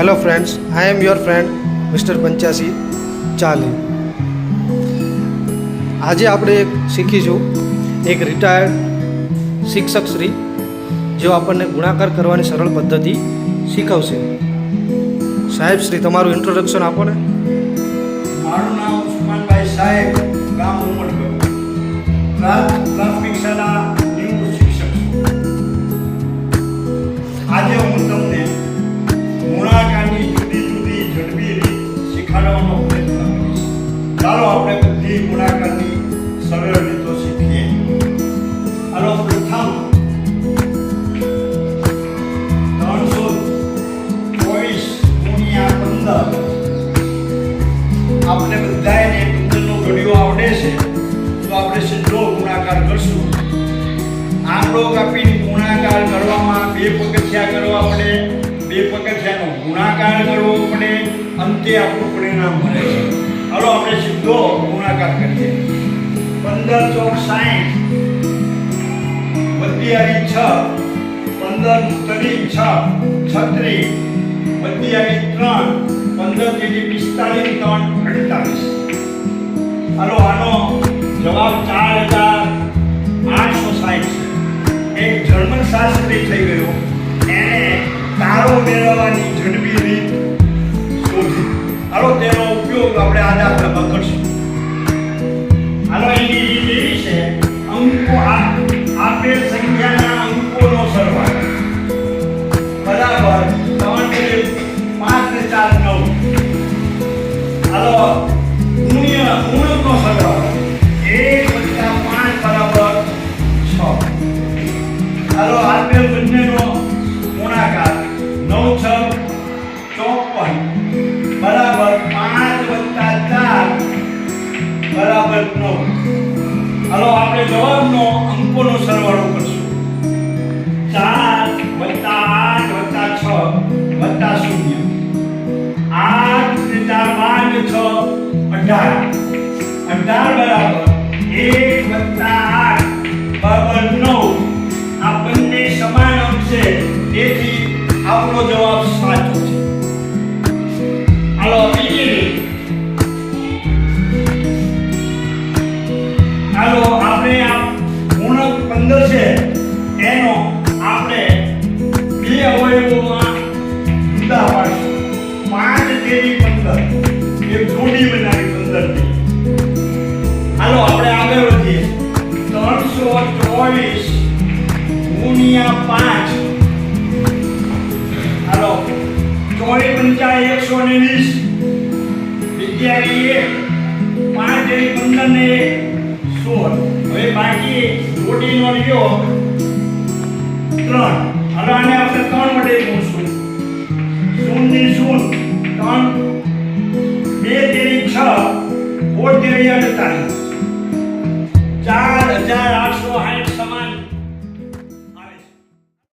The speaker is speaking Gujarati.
Hello friends I am your friend mister પંચ્યાસી ચાલી આજે આપણે એક શીખીશું એક રિટાયર્ડ શિક્ષક શ્રી, જેઓ આપણને ગુણાકાર કરવાની સરળ પદ્ધતિ શીખવશે. સાહેબ, શ્રી, તમારું ઇન્ટ્રોડક્શન આપો ને. મારું નામ સાહેબ, ગામ ઉમરગઢ. શીખવાડવાનો પ્રયત્ન ચાલો આપણે બધી મુલાકાતની સરળ રીતો શીખીએ. ચાલો પ્રથમ ત્રણસો ચોવીસ ગુણ્યા પંદર. આપણે બધાને પંદરનો ઘડિયો આવડે છે, તો આપણે સીધો ગુણાકાર કરશું. આંકડો કાપીને ગુણાકાર કરવામાં બે પગથિયા કરવા પડે, બે પગથિયાનો ગુણાકાર કરવો પડે. અંતે આપણું પરિણામ મળે છે. હાલો, આપણે સીધો ગુણાકાર કરીએ. પંદર ચોક સાઠ બધી આવી છ. પંદર તરી છ. છત્રીસ બધી આવી ત્રણ. પંદર જેવી પિસ્તાલીસ, ત્રણ અડતાલીસ. હાલો, આનો જવાબ ચાર હજાર આઠસો સાઠ છે. એક જર્મન શાસ્ત્રી થઈ ગયો. એને તારો મેળવવાની ઝડપી બરાબર ત્રણ પાંચ ને હાલો ગુણ્ય ગુણકનો સરવાળો. એક વત્તા બરાબર છ. હાલો, આપેલ બંનેનો જવાબનો અંકોનો સરવાળો કરશું. ચાર વત્તા આઠ વત્તા છ વત્તા શૂન્ય. આઠ ને ચાર બાર છ અઢાર. અઢાર બરાબર એક વત્તા આઠ બરાબર નવ. આ બંને સમાન અંક છે તેથી આપણો જવાબ સાચો છે. ગુણ્યા પાંચ હાલો ચોવીસ પંચા એકસો ને વીસ વિદ્યાર્થી એક પાંચ તેરી પંદર ને એક સોળ હવે બાકી જોડીનો રહ્યો ત્રણ હવે આને આપણે ત્રણ વડે ગુણશું શૂન્ય શૂન્ય ત્રણ બે તેરી છ ફોર તેરી અડતાલીસ